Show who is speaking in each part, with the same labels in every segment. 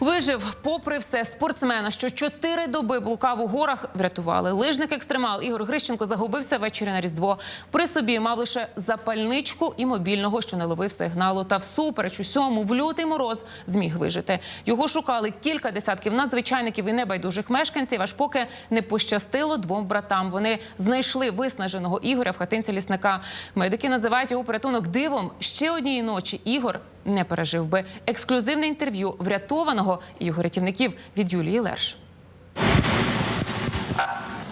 Speaker 1: Вижив, попри все, спортсмена, що чотири доби блукав у горах, врятували. Лижник екстремал Ігор Грищенко загубився ввечері на різдво. При собі мав лише запальничку і мобільного, що не ловив сигналу. Та всупереч усьому в лютий мороз зміг вижити. Його шукали кілька десятків надзвичайників і небайдужих мешканців. Аж поки не пощастило двом братам. Вони знайшли виснаженого Ігоря в хатинці лісника. Медики називають його порятунок дивом. Ще однієї ночі Ігор не пережив би. Ексклюзивне інтерв'ю врятованого і його рятівників від Юлії Лерш.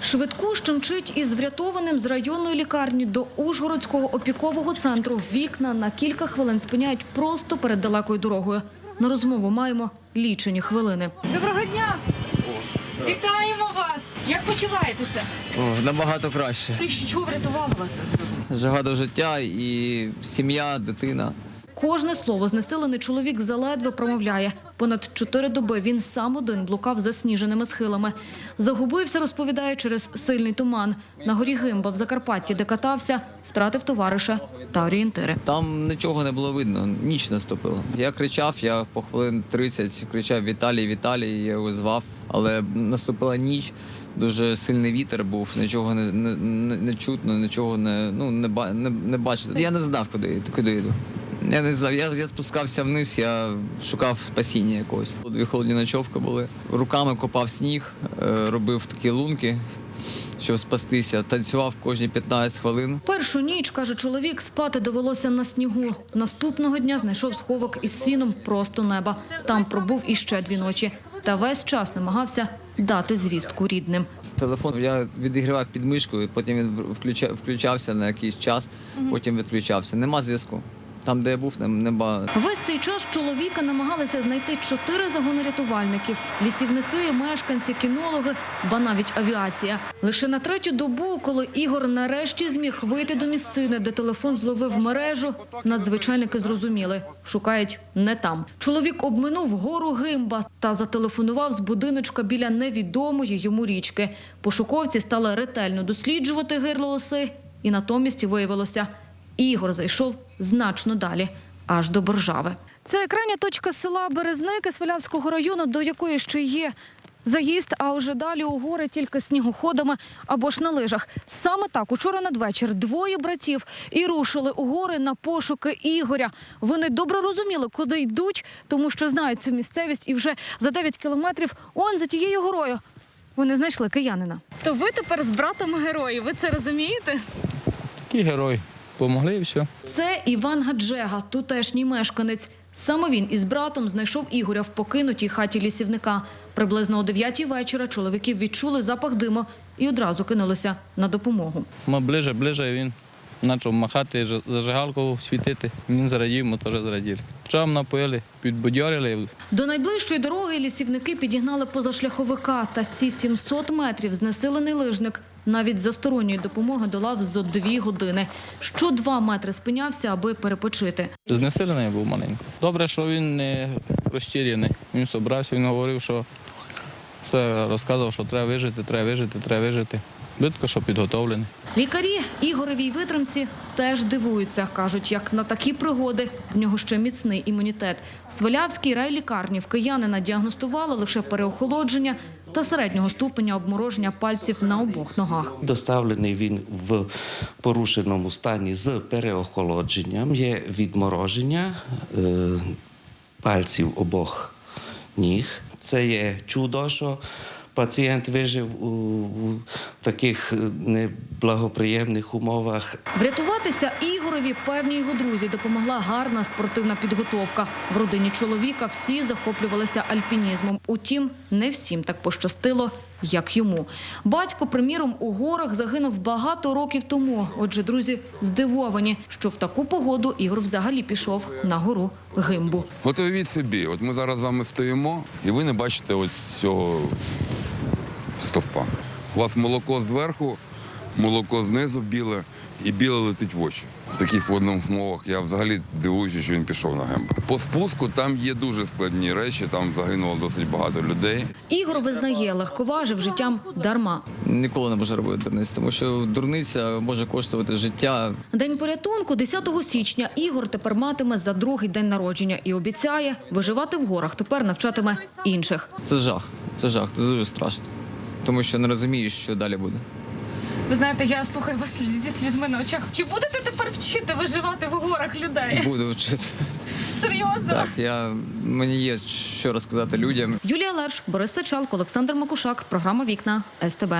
Speaker 2: Швидку, що мчить із врятованим з районної лікарні до Ужгородського опікового центру. Вікна на кілька хвилин спиняють просто перед далекою дорогою. На розмову маємо лічені хвилини.
Speaker 3: Доброго дня! Вітаємо вас! Як почуваєтеся?
Speaker 4: О, набагато краще.
Speaker 3: І що врятувало вас?
Speaker 4: Жага до життя і сім'я, дитина.
Speaker 2: Кожне слово знесилений чоловік заледве промовляє. Понад чотири доби він сам один блукав засніженими схилами. Загубився, розповідає, через сильний туман. На горі Гимба в Закарпатті, де катався, втратив товариша та орієнтири.
Speaker 4: Там нічого не було видно, ніч наступила. Я кричав, я по хвилин 30 кричав Віталій, Віталій, я його звав, але наступила ніч. Дуже сильний вітер був, нічого не, не, не, чутно, нічого не, ну, не, не, не бачити. Я не знав, куди, куди йду. Я не знав, я, я спускався вниз, я шукав спасіння якогось. Дві холодні ночовки були. Руками копав сніг, е, робив такі лунки, щоб спастися. Танцював кожні 15 хвилин.
Speaker 2: Першу ніч, каже чоловік, спати довелося на снігу. Наступного дня знайшов сховок із сіном просто неба. Там пробув іще дві ночі. Та весь час намагався дати звістку рідним.
Speaker 4: Телефон я відігрівав під мишкою, потім він включа- включався на якийсь час, потім відключався. Нема зв'язку. Там, де я був, не, нема.
Speaker 2: Весь цей час чоловіка намагалися знайти чотири загони рятувальників: лісівники, мешканці, кінологи, ба навіть авіація. Лише на третю добу, коли Ігор нарешті зміг вийти до місцини, де телефон зловив мережу, надзвичайники зрозуміли, шукають не там. Чоловік обминув гору гимба та зателефонував з будиночка біля невідомої йому річки. Пошуковці стали ретельно досліджувати гирло оси, і натомість виявилося, Ігор зайшов значно далі, аж до Боржави. Це крайня точка села Березники Свалявського району, до якої ще є заїзд, а вже далі у гори тільки снігоходами або ж на лижах. Саме так учора надвечір двоє братів і рушили у гори на пошуки Ігоря. Вони добре розуміли, куди йдуть, тому що знають цю місцевість, і вже за 9 кілометрів он за тією горою. Вони знайшли киянина. То ви тепер з братом герої. Ви це розумієте?
Speaker 5: Такий герой. Помогли і все.
Speaker 2: Це Іван Гаджега, тутешній мешканець. Саме він із братом знайшов Ігоря в покинутій хаті лісівника. Приблизно о 9 вечора чоловіків відчули запах диму і одразу кинулися на допомогу.
Speaker 5: Ми ближе, ближе, він почав махати, зажигалку світити. Він зрадів, ми теж зраділи. Чам напоїли, підбадьорили.
Speaker 2: До найближчої дороги лісівники підігнали позашляховика. Та ці 700 метрів знесилений лижник навіть за сторонньої допомоги долав зо дві години. Що два метри спинявся, аби перепочити.
Speaker 5: Знесилений був маленько. Добре, що він не розчіряний. Він собрався, він говорив, що все розказував, що треба вижити, треба вижити, треба вижити. Близько, що підготовлений.
Speaker 2: Лікарі Ігоревій витримці теж дивуються. Кажуть, як на такі пригоди в нього ще міцний імунітет. В Свалявській райлікарні в киянина діагностували лише переохолодження та середнього ступеня обмороження пальців на обох ногах.
Speaker 6: Доставлений він в порушеному стані з переохолодженням. Є відмороження е, пальців обох ніг. Це є чудо, що пацієнт вижив у, у таких е, неблагоприємних умовах.
Speaker 2: Врятуватися Ігорові певні його друзі допомогла гарна спортивна підготовка. В родині чоловіка всі захоплювалися альпінізмом. Утім, не всім так пощастило, як йому. Батько, приміром, у горах загинув багато років тому. Отже, друзі здивовані, що в таку погоду Ігор взагалі пішов на гору Гимбу.
Speaker 7: От уявіть собі, от ми зараз з вами стоїмо, і ви не бачите ось цього стовпа. У вас молоко зверху, молоко знизу біле і біле летить в очі. В таких водних умовах я взагалі дивуюся, що він пішов на гембу. По спуску там є дуже складні речі, там загинуло досить багато людей.
Speaker 2: Ігор визнає, легковажив життям дарма.
Speaker 4: Ніколи не можу робити дурниць, тому що дурниця може коштувати життя.
Speaker 2: День порятунку 10 січня Ігор тепер матиме за другий день народження і обіцяє, виживати в горах тепер навчатиме інших.
Speaker 4: Це жах. Це жах, це дуже страшно. Тому що не розумієш, що далі буде.
Speaker 3: Ви знаєте, я слухаю вас зі слізьми на очах. Чи будете тепер вчити виживати в горах людей?
Speaker 4: Буду вчити.
Speaker 3: Серйозно?
Speaker 4: Так, я мені є що розказати людям.
Speaker 2: Юлія Лерш, Борис Сачалко, Олександр Макушак. Програма Вікна СТБ.